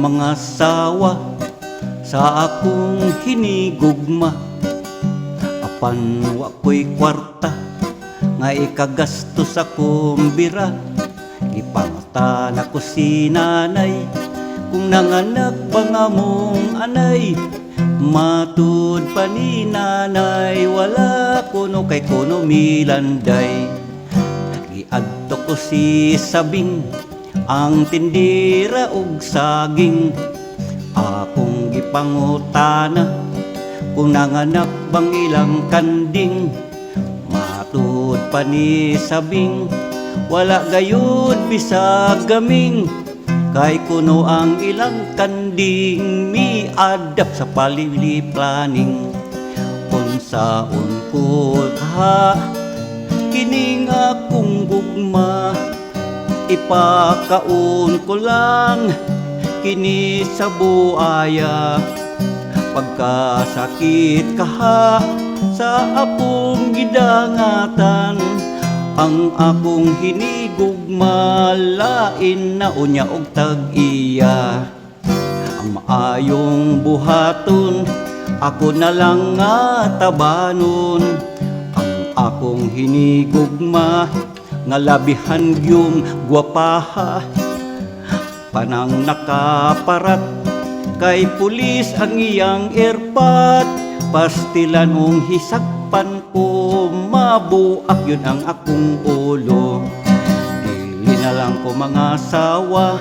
mga sawa sa akong hinigugma. Apan wa ko'y kwarta nga ikagasto sa kumbira. Ipangatan ako si nanay kung nanganak pa nga mong anay. Matud pa ni nanay wala kuno kay kuno milanday. Giadto ko si sabing ang tindira ug saging. Akong gipangutana kung nanganak bang ilang kanding matud pa ni sabing wala gayud bisag gaming. Kay kuno ang ilang kanding miadap sa palili planning. Unsaon ko ha kining akong gugma ipakaon ko lang kini sa buaya. Pagkasakit kaha sa akong gidangatan ang akong hinigugma lain na unya og tag-iya. Ang maayong buhaton ako na lang nga tabanon. Ang akong hinigugma nga labihan yung gwapaha panang nakaparat kay pulis ang iyang erpat. Pastilan mong hisakpan ko mabuak yun ang akong ulo. Dili na lang ko mga sawa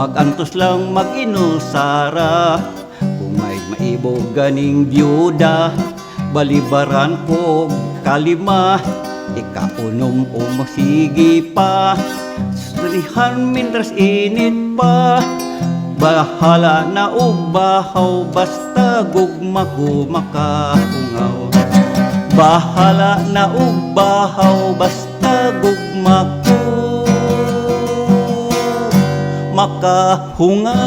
magantos lang mag-inusara kung may maibog ganing byuda balibaran ko kalima ikaunom o masigi pa. Surihan minras init pa. Bahala na bahaw Basta gugma ko makakungaw Bahala na og bahaw Basta gugma ko. Makahungaw